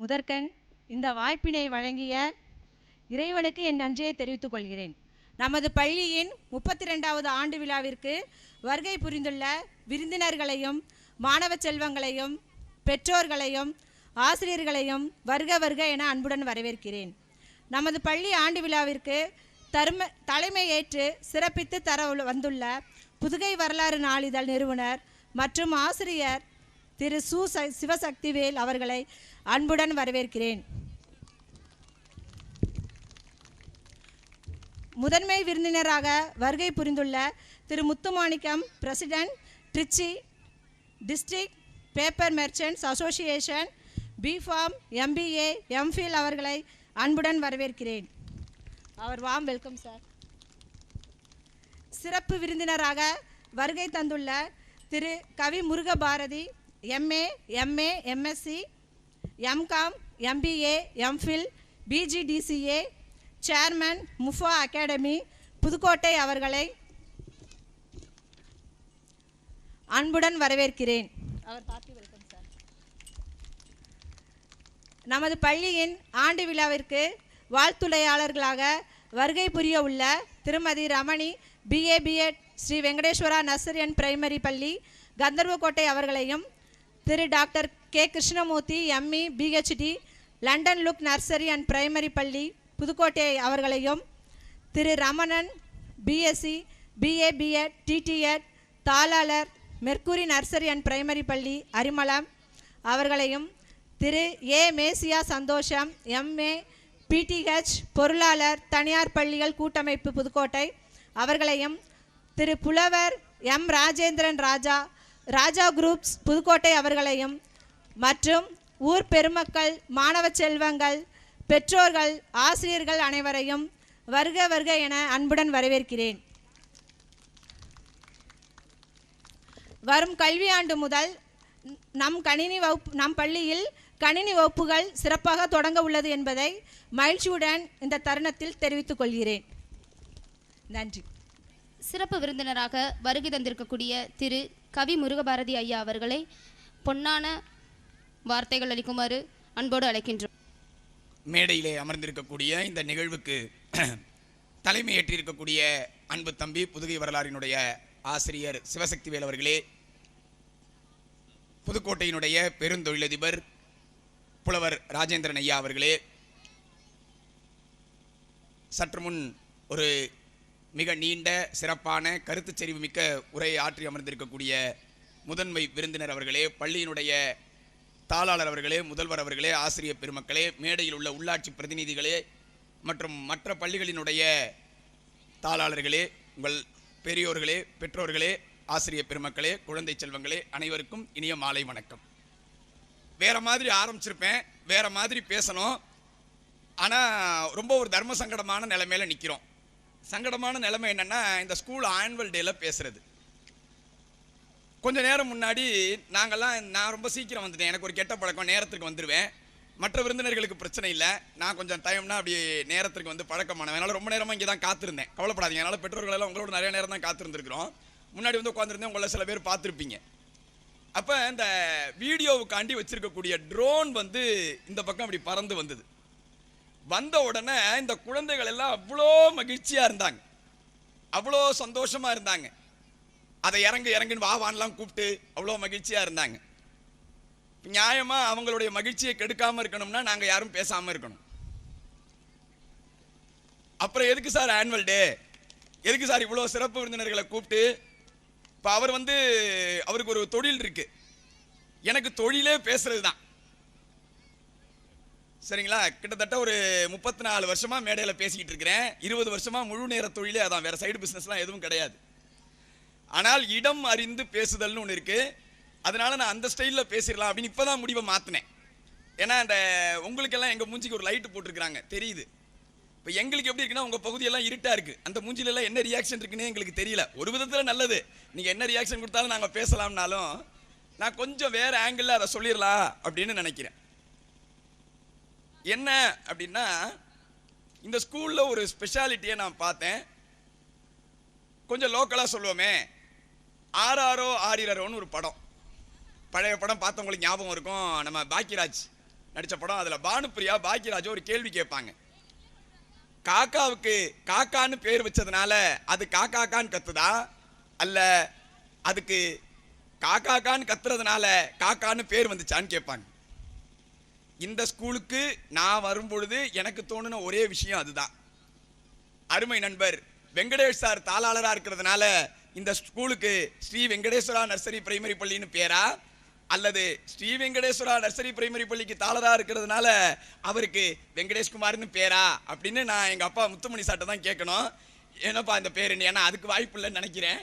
முதற்கண் இந்த வாய்ப்பினை வழங்கிய இறைவனுக்கு என் நன்றியை தெரிவித்துக் கொள்கிறேன். நமது பள்ளியின் முப்பத்தி ரெண்டாவது ஆண்டு விழாவிற்கு வருகை புரிந்துள்ள விருந்தினர்களையும் மாணவ செல்வங்களையும் பெற்றோர்களையும் ஆசிரியர்களையும் வருக வருக என அன்புடன் வரவேற்கிறேன். நமது பள்ளி ஆண்டு விழாவிற்கு தரும தலைமை ஏற்று சிறப்பித்து தர வந்துள்ள புதுகை வரலாறு நாளிதழ் நிறுவனர் மற்றும் ஆசிரியர் திரு சு சிவசக்திவேல் அவர்களை அன்புடன் வரவேற்கிறேன். முதன்மை விருந்தினராக வருகை புரிந்துள்ள Thiru Muthumanikkam president Trichy district paper merchants association BPharm MBA MPhil அவர்களை அன்புடன் வரவேற்கிறேன். அவர் வாம் வெல்கம் சார். சிறப்பு விருந்தினராக வருகை தந்துள்ள Thiru Kavi Murugabharathi MA MA MSc MCom MBA MPhil PGDCA chairman Mufa academy Pudukkottai அவர்களை அன்புடன் வரவேற்கிறேன். அவர் பார்த்து வெல்கம் சார் நமது பள்ளியின் ஆண்டு விழாவிற்கு வாழ்த்துளையாளர்களாக வருகை புரிய உள்ள திருமதி Ramani BA BEd Sri Venkateswara nursery and primary பள்ளி கந்தர்வக்கோட்டை அவர்களையும் திரு doctor K Krishnamurthy ME PhD London look nursery and primary பள்ளி புதுக்கோட்டை அவர்களையும் திரு Ramanan BSc BA BEd DTEd தாளாளர் மெர்க்குரி நர்சரி அண்ட் பிரைமரி பள்ளி அரிமளம் அவர்களையும் திரு ஏ. மேசியா சந்தோஷம் எம்ஏ பிடிஹெச் பொருளாளர் தனியார் பள்ளிகள் கூட்டமைப்பு புதுக்கோட்டை அவர்களையும் திரு புலவர் எம். ராஜேந்திரன் ராஜா ராஜா குரூப்ஸ் புதுக்கோட்டை அவர்களையும் மற்றும் ஊர் பெருமக்கள் மாணவ செல்வங்கள் பெற்றோர்கள் ஆசிரியர்கள் அனைவரையும் வருக வருக என அன்புடன் வரவேற்கிறேன். வரும் கல்வியாண்டு முதல் நம் கணினி வகுப்பு நம் பள்ளியில் கணினி வகுப்புகள் சிறப்பாக தொடங்க உள்ளது என்பதை மகிழ்ச்சியுடன் இந்த தருணத்தில் தெரிவித்துக் கொள்கிறேன். நன்றி. சிறப்பு விருந்தினராக வருகை தந்திருக்கக்கூடிய திரு கவி முருகபாரதி ஐயா அவர்களை பொன்னான வார்த்தைகள் அளிக்குமாறு அன்போடு அழைக்கின்றோம். மேடையிலே அமர்ந்திருக்கக்கூடிய இந்த நிகழ்வுக்கு தலைமையேற்றிருக்கக்கூடிய அன்பு தம்பி புதுகை வரலாறினுடைய ஆசிரியர் சிவசக்திவேல் அவர்களே புதுக்கோட்டையினுடைய பெருந்தொழிலதிபர் புலவர் ராஜேந்திரன் ஐயா அவர்களே சற்று முன் ஒரு மிக நீண்ட சிறப்பான கருத்து செறிவு மிக்க உரையை ஆற்றி அமர்ந்திருக்கக்கூடிய முதன்மை விருந்தினர் அவர்களே பள்ளியினுடைய தாளாளர் அவர்களே முதல்வர் அவர்களே ஆசிரியர் பெருமக்களே மேடையில் உள்ள உள்ளாட்சி பிரதிநிதிகளே மற்றும் மற்ற பள்ளிகளினுடைய தாளாளர்களே உங்கள் பெரியோர்களே பெற்றோர்களே ஆசிரியர் பெருமக்களே குழந்தை செல்வங்களே அனைவருக்கும் இனிய மாலை வணக்கம். வேற மாதிரி ஆரம்பிச்சிருப்பேன் வேற மாதிரி பேசணும். ஆனால் ரொம்ப ஒரு தர்ம சங்கடமான நிலைமையில நிற்கிறோம் சங்கடமான நிலைமை என்னென்னா இந்த ஸ்கூல் ஆனுவல் டேயில் பேசுகிறது கொஞ்ச நேரம் முன்னாடி நாங்கள்லாம் நான் ரொம்ப சீக்கிரம் வந்துட்டேன். எனக்கு ஒரு கெட்ட பழக்கம் நேரத்துக்கு வந்துடுவேன் மற்ற விருந்தினர்களுக்கு பிரச்சனை இல்லை. நான் கொஞ்சம் டைம்னா அப்படி நேரத்துக்கு வந்து பழக்கமானவன். அதனால் ரொம்ப நேரமாக இங்கே தான் காத்திருந்தேன். கவலைப்படாதீங்க. அதனால பெற்றோர்கள் எல்லாம் உங்களோட நிறைய நேரம் தான் காத்திருந்துருக்குறோம். முன்னாடி வந்து உட்காந்துருந்தேன் உங்களை சில பேர் பார்த்துருப்பீங்க. அப்போ இந்த வீடியோவுக்காண்டி வச்சிருக்கக்கூடிய ட்ரோன் வந்து இந்த பக்கம் அப்படி பறந்து வந்தது. வந்த உடனே இந்த குழந்தைகள் எல்லாம் அவ்வளோ மகிழ்ச்சியாக இருந்தாங்க. அவ்வளோ சந்தோஷமாக இருந்தாங்க. அதை இறங்கு இறங்குன்னு வா வான்லாம் கூப்பிட்டு அவ்வளோ மகிழ்ச்சியாக இருந்தாங்க. நியாயமாக அவங்களுடைய மகிழ்ச்சியை கெடுக்காமல் இருக்கணும்னா நாங்கள் யாரும் பேசாமல் இருக்கணும். அப்புறம் எதுக்கு சார் ஆனுவல் டே எதுக்கு சார் இவ்வளோ சிறப்பு விருந்தினர்களை கூப்பிட்டு? இப்போ அவர் வந்து அவருக்கு ஒரு தொழில் இருக்குது எனக்கு தொழிலே பேசுறது தான் சரிங்களா? கிட்டத்தட்ட ஒரு முப்பத்தி நாலு வருஷமாக மேடையில் பேசிக்கிட்டு இருக்கிறேன். இருபது வருஷமாக முழு நேர தொழிலே அதான். வேறு சைடு பிஸ்னஸ்லாம் எதுவும் கிடையாது. ஆனால் இடம் அறிந்து பேசுதல்னு ஒன்று இருக்குது அதனால் நான் அந்த ஸ்டைலில் பேசிடலாம் அப்படின்னு இப்போ தான் முடிவை மாற்றினேன் ஏன்னா அந்த உங்களுக்கெல்லாம் எங்கள் மூஞ்சிக்கு ஒரு லைட்டு போட்டிருக்கிறாங்க. தெரியுது. இப்போ எங்களுக்கு எப்படி இருக்குன்னா உங்கள் பகுதியெல்லாம் இருட்டாக இருக்குது அந்த மூஞ்சிலெல்லாம் என்ன ரியாக்ஷன் இருக்குன்னு எங்களுக்கு தெரியல. ஒரு விதத்தில் நல்லது. நீங்கள் என்ன ரியாக்ஷன் கொடுத்தாலும் நாங்கள் பேசலாம்னாலும் நான் கொஞ்சம் வேறு ஆங்கிளில் அதை சொல்லிடலாம் அப்படின்னு நினைக்கிறேன். என்ன அப்படின்னா இந்த ஸ்கூலில் ஒரு ஸ்பெஷாலிட்டியை நான் பார்த்தேன். கொஞ்சம் லோக்கலாக சொல்லுவோமே. ஆறாரோ ஆரிரரோன்னு ஒரு படம். பழைய படம் பார்த்தவங்களுக்கு ஞாபகம் இருக்கும். நம்ம பாக்கியராஜ் நடித்த படம். அதில் பானுப்பிரியா பாக்கியராஜோ ஒரு கேள்வி கேட்பாங்க. காக்காவுக்கு காக்கான்னு பேர் வச்சதுனால அது காக்காக்கான்னு கத்துதா? அல்ல அதுக்கு காக்காக்கான்னு கத்துறதுனால காக்கான்னு பேர் வந்துச்சான்னு கேட்பாங்க. இந்த ஸ்கூலுக்கு நான் வரும்பொழுது எனக்கு தோணுன ஒரே விஷயம் அதுதான். அருமை நண்பர் வெங்கடேஷ் சார் தாளாளராக இருக்கிறதுனால இந்த ஸ்கூலுக்கு ஸ்ரீ வெங்கடேஸ்வரா நர்சரி பிரைமரி பள்ளின்னு பேரா? அல்லது ஸ்ரீ வெங்கடேஸ்வரா நர்சரி பிரைமரி பள்ளிக்கு தாளராக இருக்கிறதுனால அவருக்கு வெங்கடேஷ்குமார்னு பேரா? அப்படின்னு நான் எங்கள் அப்பா முத்துமணி சாட்டை தான் கேட்கணும் என்னப்பா இந்த பேர் ஏன்னா அதுக்கு வாய்ப்பு இல்லைன்னு நினைக்கிறேன்.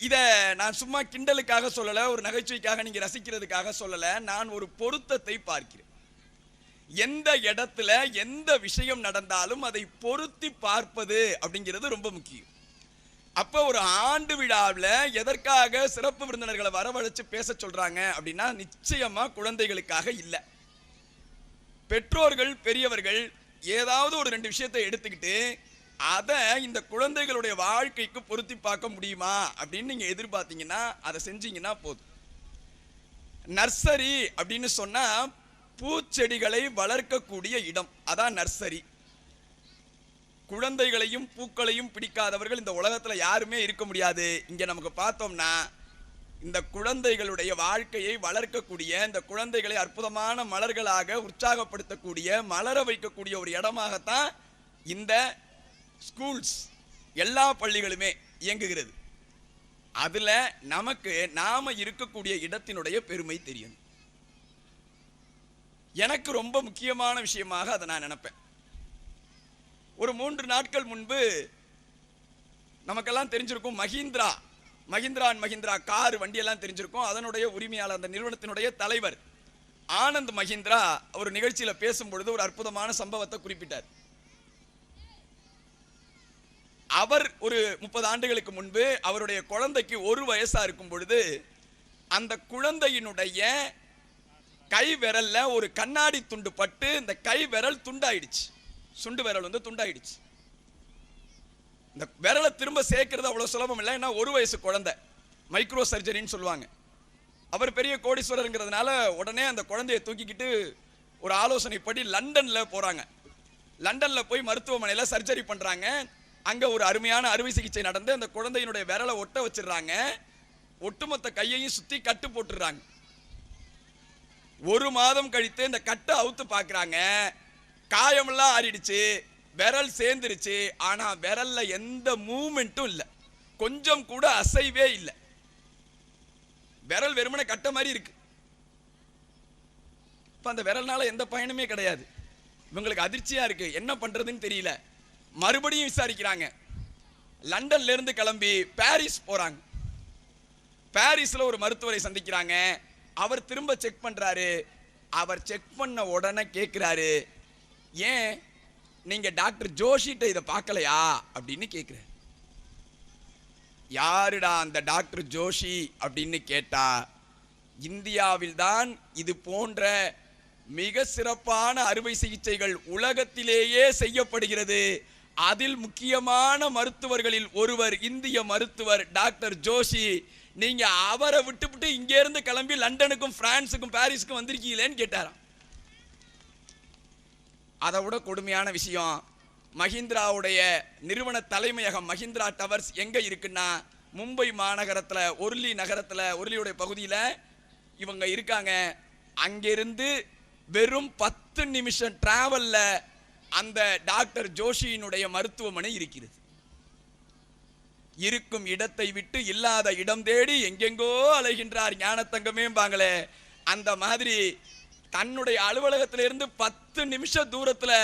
இதை நான் சும்மா கிண்டலுக்காக சொல்லலை ஒரு நகைச்சுவைக்காக நீங்கள் ரசிக்கிறதுக்காக சொல்லலை நான் ஒரு பொருத்தத்தை பார்க்கிறேன். எந்த இடத்துல எந்த விஷயம் நடந்தாலும் அதை பொருத்தி பார்ப்பது அப்படிங்கிறது ரொம்ப முக்கியம். அப்போ ஒரு ஆண்டு விழாவில் எதற்காக சிறப்பு விருந்தினர்களை வரவழைச்சு பேச சொல்கிறாங்க அப்படின்னா நிச்சயமாக குழந்தைகளுக்காக இல்லை. பெற்றோர்கள் பெரியவர்கள் ஏதாவது ஒரு ரெண்டு விஷயத்தை எடுத்துக்கிட்டு அதை இந்த குழந்தைகளுடைய வாழ்க்கைக்கு பொருத்தி பார்க்க முடியுமா அப்படின்னு நீங்கள் எதிர்பார்த்தீங்கன்னா அதை செஞ்சீங்கன்னா போதும். நர்சரி அப்படின்னு சொன்னால் பூச்செடிகளை வளர்க்கக்கூடிய இடம். அதான் நர்சரி. குழந்தைகளையும் பூக்களையும் பிடிக்காதவர்கள் இந்த உலகத்தில் யாருமே இருக்க முடியாது. இங்கே நமக்கு பார்த்தோம்னா இந்த குழந்தைகளுடைய வாழ்க்கையை வளர்க்கக்கூடிய இந்த குழந்தைகளை அற்புதமான மலர்களாக உற்சாகப்படுத்தக்கூடிய மலர வைக்கக்கூடிய ஒரு இடமாகத்தான் இந்த ஸ்கூல்ஸ் எல்லா பள்ளிகளுமே இயங்குகிறது. அதுல நமக்கு நாம இருக்கக்கூடிய இடத்தினுடைய பெருமை தெரியும். எனக்கு ரொம்ப முக்கியமான விஷயமாக அதை நான் நினைப்பேன். ஒரு மூன்று நாட்கள் முன்பு நமக்கெல்லாம் தெரிஞ்சிருக்கும் மஹிந்திரா. மஹிந்திரா அண்ட் மஹிந்திரா கார் வண்டியெல்லாம் தெரிஞ்சிருக்கும். அதனுடைய உரிமையாளர் அந்த நிறுவனத்தினுடைய தலைவர் ஆனந்த் மஹிந்திரா ஒரு நிகழ்ச்சியில பேசும் பொழுது ஒரு அற்புதமான சம்பவத்தை குறிப்பிட்டார். அவர் ஒரு முப்பது ஆண்டுகளுக்கு முன்பு அவருடைய குழந்தைக்கு ஒரு வயசாக இருக்கும் பொழுது அந்த குழந்தையினுடைய கை விரல்ல ஒரு கண்ணாடி துண்டு பட்டு இந்த கை விரல் துண்டாயிடுச்சு. சுண்டு விரல் வந்து துண்டாயிடுச்சு. இந்த விரலை திரும்ப சேர்க்கறது அவ்வளோ சுலபம் இல்லை. ஏன்னா ஒரு வயசு குழந்தை. மைக்ரோ சர்ஜரின்னு சொல்லுவாங்க. அவர் பெரிய கோடீஸ்வரருங்கிறதுனால உடனே அந்த குழந்தையை தூக்கிக்கிட்டு ஒரு ஆலோசனைப்படி லண்டனில் போகிறாங்க லண்டனில் போய் மருத்துவமனையில் சர்ஜரி பண்ணுறாங்க அங்கே ஒரு அருமையான அறுவை சிகிச்சை நடந்து அந்த குழந்தையினுடைய விரலை ஒட்ட வச்சிடுறாங்க. ஒட்டுமொத்த கையையும் சுற்றி கட்டு போட்டுடுறாங்க. ஒரு மாதம் கழித்து இந்த கட்டை அவுத்து பார்க்குறாங்க காயமெல்லாம் ஆறிடுச்சு விரல் சேர்ந்துருச்சு. ஆனால் விரலில் எந்த மூமெண்ட்டும் இல்லை. கொஞ்சம் கூட அசைவே இல்லை. விரல் வெறுமனை கட்ட மாதிரி இருக்கு. இப்போ அந்த விரல்னால எந்த பயனுமே கிடையாது. இவங்களுக்கு அதிர்ச்சியாக இருக்குது என்ன பண்ணுறதுன்னு தெரியல. மறுபடியும் விசாரிக்கிறாங்க. லண்டன்ல இருந்து கிளம்பி பாரிஸ் போறாங்க. பாரிஸ்ல ஒரு மருத்துவரை சந்திக்கிறாங்க. அவர் திரும்ப செக் பண்றாரு. அவர் செக் பண்ண உடனே கேட்கிறாரு ஏன் நீங்க டாக்டர் ஜோஷிட்ட இதை பார்க்கலையா? அப்படின்னு கேட்கிறாரு யாருடா அந்த டாக்டர் ஜோஷி? அப்படின்னு கேட்டா இந்தியாவில் தான் இது போன்ற மிக சிறப்பான அறுவை சிகிச்சைகள் உலகத்திலேயே செய்யப்படுகிறது. அதில் முக்கியமான மருத்துவர்களில் ஒருவர் இந்திய மருத்துவர் டாக்டர் ஜோஷி. நீங்க அவரை விட்டுவிட்டு இங்க இருந்து கிளம்பி லண்டனுக்கும் பிரான்ஸுக்கும் பாரிஸுக்கும் வந்திருக்கீங்களேன்னு கேட்டாராம். அதை விட கொடுமையான விஷயம் மஹிந்திராவுடைய நிறுவன தலைமையகம் மஹிந்திரா டவர்ஸ் எங்க இருக்குன்னா மும்பை மாநகரத்தில் ஒர்லி நகரத்தில் ஒர்லியுடைய பகுதியில் இவங்க இருக்காங்க. அங்கிருந்து வெறும் பத்து நிமிஷம் டிராவலில் அந்த டாக்டர் ஜோஷியினுடைய மருத்துவமனை இருக்கிறது. இருக்கும் இடத்தை விட்டு இல்லாத இடம் தேடி எங்கெங்கோ அலைகின்றார் ஞானத்தங்கமேம்பாங்களே. அந்த மாதிரி தன்னுடைய அலுவலகத்திலிருந்து பத்து நிமிஷ தூரத்தில்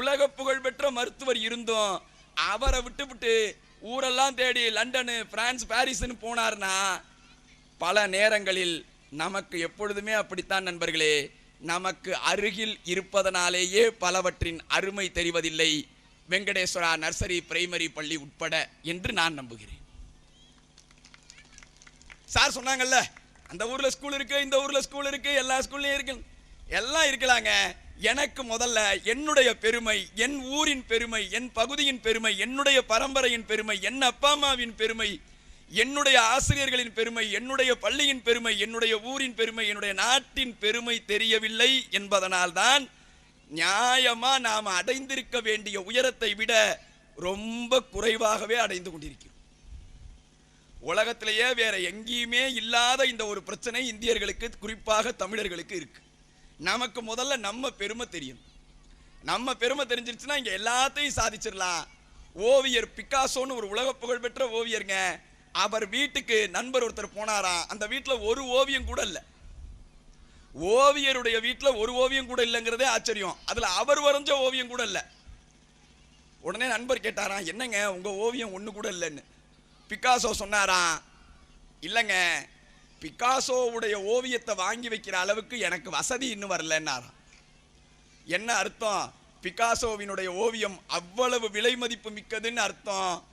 உலக புகழ்பெற்ற மருத்துவர் இருந்தும் அவரை விட்டுவிட்டு ஊரெல்லாம் தேடி லண்டனு பிரான்ஸ் பாரிஸ்னு போனார்னா பல நேரங்களில் நமக்கு எப்பொழுதுமே அப்படித்தான் நண்பர்களே. நமக்கு அருகில் இருப்பதனாலேயே பலவற்றின் அருமை தெரிவதில்லை. வெங்கடேஸ்வரா நர்சரி பிரைமரி பள்ளி உட்பட என்று நான் நம்புகிறேன். சார் சொன்னாங்கல்ல அந்த ஊரில் ஸ்கூல் இருக்கு இந்த ஊரில் ஸ்கூல் இருக்கு எல்லா ஸ்கூல்லையும் இருக்கு. எல்லாம் இருக்கலாங்க. எனக்கு முதல்ல என்னுடைய பெருமை என் ஊரின் பெருமை என் பகுதியின் பெருமை என்னுடைய பரம்பரையின் பெருமை என் அப்பா அம்மாவின் பெருமை என்னுடைய ஆசிரியர்களின் பெருமை என்னுடைய பள்ளியின் பெருமை என்னுடைய ஊரின் பெருமை என்னுடைய நாட்டின் பெருமை தெரியவில்லை என்பதனால்தான் நியாயமா நாம் அடைந்திருக்க வேண்டிய உயரத்தை விட ரொம்ப குறைவாகவே அடைந்து கொண்டிருக்கிறோம். உலகத்திலேயே வேற எங்கேயுமே இல்லாத இந்த ஒரு பிரச்சனை இந்தியர்களுக்கு குறிப்பாக தமிழர்களுக்கு இருக்கு. நமக்கு முதல்ல நம்ம பெருமை தெரியும். நம்ம பெருமை தெரிஞ்சிருச்சுன்னா இங்கே எல்லாத்தையும் சாதிச்சிடலாம். ஓவியர் பிக்காசோன்னு ஒரு உலக புகழ்பெற்ற ஓவியருங்க அவர் வீட்டுக்கு நண்பர் ஒருத்தர் போனாராம் அந்த வீட்டில் ஒரு ஓவியம் கூட இல்லை. ஓவியருடைய வீட்டில் ஒரு ஓவியம் கூட இல்லைங்கிறதே ஆச்சரியம். அதில் அவர் வரைஞ்ச ஓவியம் கூட இல்லை. உடனே நண்பர் கேட்டாராம் என்னங்க உங்கள் ஓவியம் ஒன்று கூட இல்லைன்னு? பிக்காசோ சொன்னாராம் இல்லைங்க பிக்காசோவுடைய ஓவியத்தை வாங்கி வைக்கிற அளவுக்கு எனக்கு வசதி இன்னும் வரலன்னாராம் என்ன அர்த்தம்? பிகாசோவினுடைய ஓவியம் அவ்வளவு விலை மதிப்பு மிக்கதுன்னு அர்த்தம்.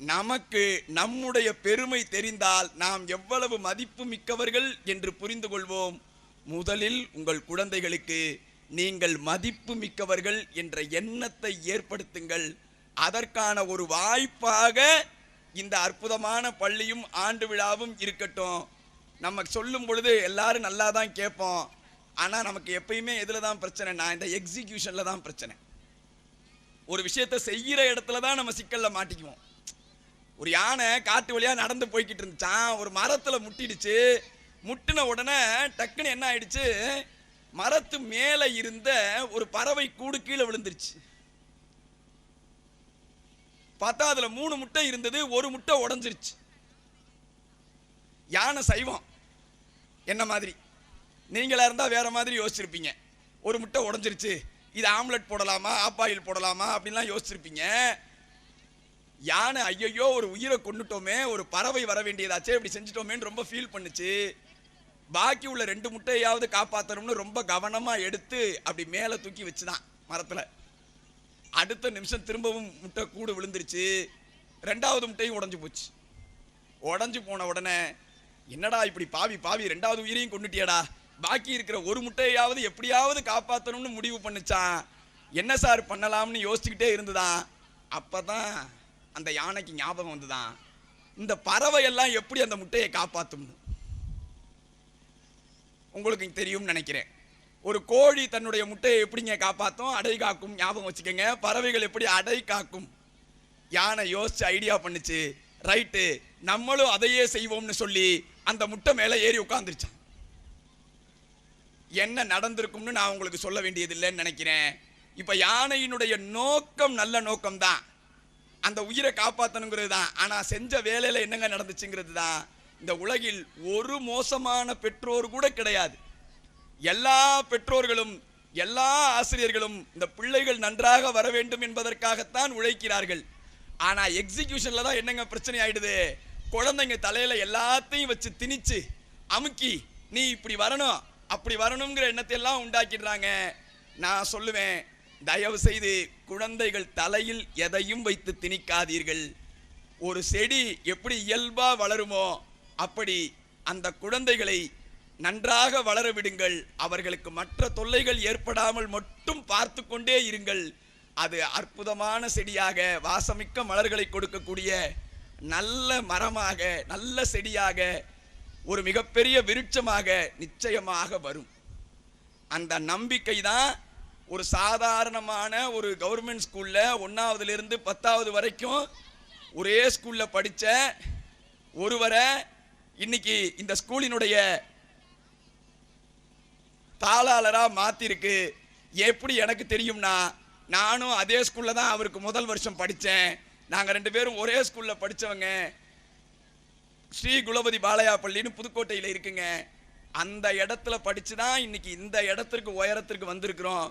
நமக்கு நம்முடைய பெருமை தெரிந்தால் நாம் எவ்வளவு மதிப்பு மிக்கவர்கள் என்று புரிந்து கொள்வோம். முதலில் உங்கள் குழந்தைகளுக்கு நீங்கள் மதிப்பு மிக்கவர்கள் என்ற எண்ணத்தை ஏற்படுத்துங்கள். அதற்கான ஒரு வாய்ப்பாக இந்த அற்புதமான பள்ளியும் ஆண்டு விழாவும் இருக்கட்டும். நம்ம சொல்லும் பொழுது எல்லாரும் நல்லா தான் கேட்போம். ஆனால் நமக்கு எப்பயுமே எதில் தான் பிரச்சனை? நான் இந்த எக்ஸிக்யூஷனில் தான் பிரச்சனை. ஒரு விஷயத்தை செய்கிற இடத்துல தான் நம்ம சிக்கலில் மாட்டிக்குவோம். ஒரு யானை காட்டு வழியாக நடந்து போய்கிட்டு இருந்துச்சான் ஒரு மரத்தில் முட்டிடுச்சு. முட்டின உடனே டக்குன்னு என்ன ஆயிடுச்சு? மரத்து மேலே இருந்த ஒரு பறவை கூடு கீழே விழுந்துருச்சு. பார்த்தா அதில் மூணு முட்டை இருந்தது ஒரு முட்டை உடஞ்சிருச்சு. யானை சைவம். என்ன மாதிரி? நீங்களாக இருந்தால் வேறு மாதிரி யோசிச்சிருப்பீங்க. ஒரு முட்டை உடஞ்சிருச்சு. இது ஆம்லெட் போடலாமா ஆப்பாயில் போடலாமா அப்படின்லாம் யோசிச்சிருப்பீங்க. யானை ஐயையோ ஒரு உயிரை கொண்டுட்டோமே ஒரு பறவை வர வேண்டியதாச்சே இப்படி செஞ்சுட்டோமேன்னு ரொம்ப ஃபீல் பண்ணுச்சு. பாக்கி உள்ள ரெண்டு முட்டையாவது காப்பாற்றணும்னு ரொம்ப கவனமாக எடுத்து அப்படி மேலே தூக்கி வச்சுதான் மரத்தில். அடுத்த நிமிஷம் திரும்பவும் முட்டை கூடு விழுந்துருச்சு. ரெண்டாவது முட்டையும் உடஞ்சி போச்சு. உடஞ்சி போன உடனே என்னடா இப்படி பாவி பாவி ரெண்டாவது உயிரையும் கொண்டுட்டியடா பாக்கி இருக்கிற ஒரு முட்டையாவது எப்படியாவது காப்பாற்றணும்னு முடிவு பண்ணுச்சான். என்ன சார் பண்ணலாம்னு யோசிச்சுக்கிட்டே இருந்துதான். அப்போ தான் அந்த யானைக்கு ஞாபகம் வந்துதான் இந்த பறவை எல்லாம் எப்படி அந்த முட்டையை காப்பாத்தும்னு? உங்களுக்கு தெரியும்னு நினைக்கிறேன். ஒரு கோழி தன்னுடைய முட்டையை எப்படிங்க காப்பாற்றும் அடை காக்கும் ஞாபகம் வச்சுக்கோங்க. பறவைகள் எப்படி அடை காக்கும்? யானை யோசிச்சு ஐடியா பண்ணுச்சு. ரைட்டு நம்மளும் அதையே செய்வோம்னு சொல்லி அந்த முட்டை மேலே ஏறி உட்காந்துருச்சான் என்ன நடந்திருக்கும்னு நான் உங்களுக்கு சொல்ல வேண்டியதில்லைன்னு நினைக்கிறேன். இப்போ யானையினுடைய நோக்கம் நல்ல நோக்கம் தான் அந்த உயிரை காப்பாற்றணுங்கிறது தான் ஆனால் செஞ்ச வேலையில் என்னங்க நடந்துச்சுங்கிறது தான் இந்த உலகில் ஒரு மோசமான பெற்றோர் கூட கிடையாது. எல்லா பெற்றோர்களும் எல்லா ஆசிரியர்களும் இந்த பிள்ளைகள் நன்றாக வர வேண்டும் என்பதற்காகத்தான் உழைக்கிறார்கள். ஆனால் எக்ஸிக்யூஷனில் தான் என்னங்க பிரச்சனை ஆகிடுது குழந்தைங்க தலையில் எல்லாத்தையும் வச்சு திணிச்சு அமுக்கி நீ இப்படி வரணும் அப்படி வரணுங்கிற எண்ணத்தை எல்லாம் உண்டாக்கிடுறாங்க. நான் சொல்லுவேன் தயவு செய்து குழந்தைகள் தலையில் எதையும் வைத்து திணிக்காதீர்கள். ஒரு செடி எப்படி இயல்பாக வளருமோ அப்படி அந்த குழந்தைகளை நன்றாக வளர விடுங்கள். அவர்களுக்கு மற்ற தொல்லைகள் ஏற்படாமல் மட்டும் பார்த்து கொண்டே இருங்கள். அது அற்புதமான செடியாக வாசமிக்க மலர்களை கொடுக்கக்கூடிய நல்ல மரமாக நல்ல செடியாக ஒரு மிகப்பெரிய விருட்சமாக நிச்சயமாக வரும். அந்த நம்பிக்கை தான் ஒரு சாதாரணமான ஒரு கவர்மெண்ட் ஸ்கூலில் ஒன்றாவதுலேருந்து பத்தாவது வரைக்கும் ஒரே ஸ்கூலில் படித்த ஒருவரை இன்னைக்கு இந்த ஸ்கூலினுடைய தாளாளராக மாற்றிருக்கு எப்படி எனக்கு தெரியும்னா நானும் அதே ஸ்கூலில் தான் அவருக்கு முதல் வருஷம் படித்தேன் நாங்கள் ரெண்டு பேரும் ஒரே ஸ்கூலில் படித்தவங்க ஸ்ரீ குலபதி பாலையா பள்ளின்னு புதுக்கோட்டையில் இருக்குங்க. அந்த இடத்துல படித்து தான் இன்னைக்கு இந்த இடத்திற்கு உயரத்திற்கு வந்திருக்கிறோம்.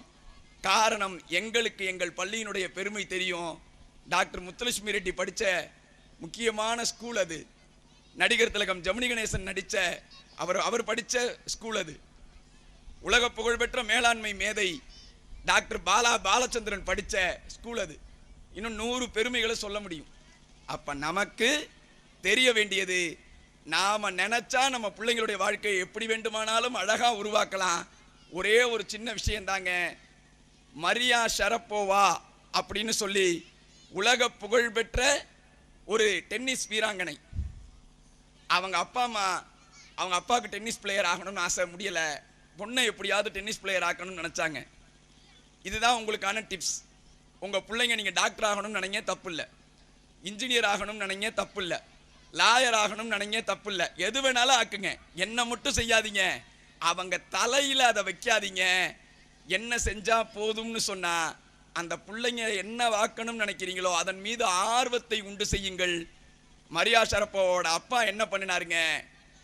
காரணம் எங்களுக்கு எங்கள் பள்ளியினுடைய பெருமை தெரியும். டாக்டர் முத்துலட்சுமி ரெட்டி படித்த முக்கியமான ஸ்கூல் அது. நடிகர் திலகம் ஜமினி கணேசன் நடித்த அவர் அவர் படித்த ஸ்கூல் அது. உலக புகழ்பெற்ற மேலாண்மை மேதை டாக்டர் பாலா பாலச்சந்திரன் படித்த ஸ்கூல் அது. இன்னும் நூறு பெருமைகளை சொல்ல முடியும். அப்போ நமக்கு தெரிய வேண்டியது நாம் நினச்சா நம்ம பிள்ளைங்களுடைய வாழ்க்கையை எப்படி வேண்டுமானாலும் அழகாக உருவாக்கலாம். ஒரே ஒரு சின்ன விஷயந்தாங்க மரியா ஷரப்போவா அப்படின்னு சொல்லி உலக புகழ்பெற்ற ஒரு டென்னிஸ் வீராங்கனை. அவங்க அப்பா அம்மா அவங்க அப்பாவுக்கு டென்னிஸ் பிளேயர் ஆகணும்னு ஆசை முடியலை. பொண்ணை எப்படியாவது டென்னிஸ் பிளேயர் ஆக்கணும்னு நினச்சாங்க. இதுதான் உங்களுக்கான டிப்ஸ். உங்கள் பிள்ளைங்க நீங்கள் டாக்டர் ஆகணும்னு நினைங்க தப்பு இல்லை இன்ஜினியர் ஆகணும்னு நினைங்க தப்பு இல்லை லாயர் ஆகணும்னு நினைங்க தப்பு இல்லை எது வேணாலும் ஆக்குங்க. என்ன மட்டும் செய்யாதீங்க. அவங்க தலையில் அதை வைக்காதீங்க. என்ன செஞ்சா போதும்னு சொன்னா அந்த பிள்ளைங்க என்ன வாக்கணும்னு நினைக்கிறீங்களோ அதன் மீது ஆர்வத்தை உண்டு செய்யுங்கள். மரியா ஷரப்போவோட அப்பா என்ன பண்ணினாருங்க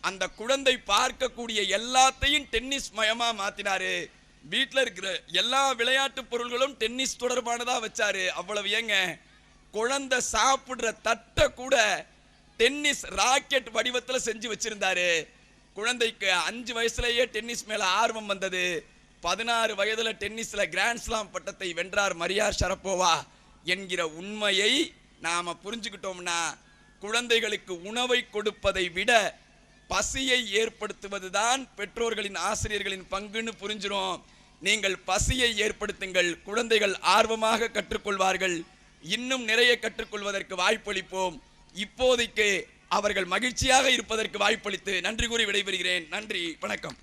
அந்த குழந்தை பார்க்கக்கூடிய எல்லாத்தையும் டென்னிஸ் மயமா மாத்தினாரு. வீட்டில் இருக்கிற எல்லா விளையாட்டு பொருள்களும் டென்னிஸ் தொடர்பானதா வச்சாரு. அவ்வளவு ஏங்க குழந்தை சாப்பிடுற தட்டை கூட டென்னிஸ் ராக்கெட் வடிவத்தில் செஞ்சு வச்சிருந்தாரு. குழந்தைக்கு அஞ்சு வயசுலயே டென்னிஸ் மேல ஆர்வம் வந்தது. பதினாறு வயதில் டென்னிஸில் கிராண்ட்ஸ்லாம் பட்டத்தை வென்றார் மரியார் ஷரப்போவா என்கிற உண்மையை நாம் புரிஞ்சுக்கிட்டோம்னா குழந்தைகளுக்கு உணவை கொடுப்பதை விட பசியை ஏற்படுத்துவது தான் பெற்றோர்களின் ஆசிரியர்களின் பங்குன்னு புரிஞ்சிரும். நீங்கள் பசியை ஏற்படுத்துங்கள் குழந்தைகள் ஆர்வமாக கற்றுக்கொள்வார்கள் இன்னும் நிறைய கற்றுக்கொள்வதற்கு வாய்ப்பளிப்போம். இப்போதைக்கு அவர்கள் மகிழ்ச்சியாக இருப்பதற்கு வாய்ப்பளித்து நன்றி கூறி விடைபெறுகிறேன். நன்றி வணக்கம்.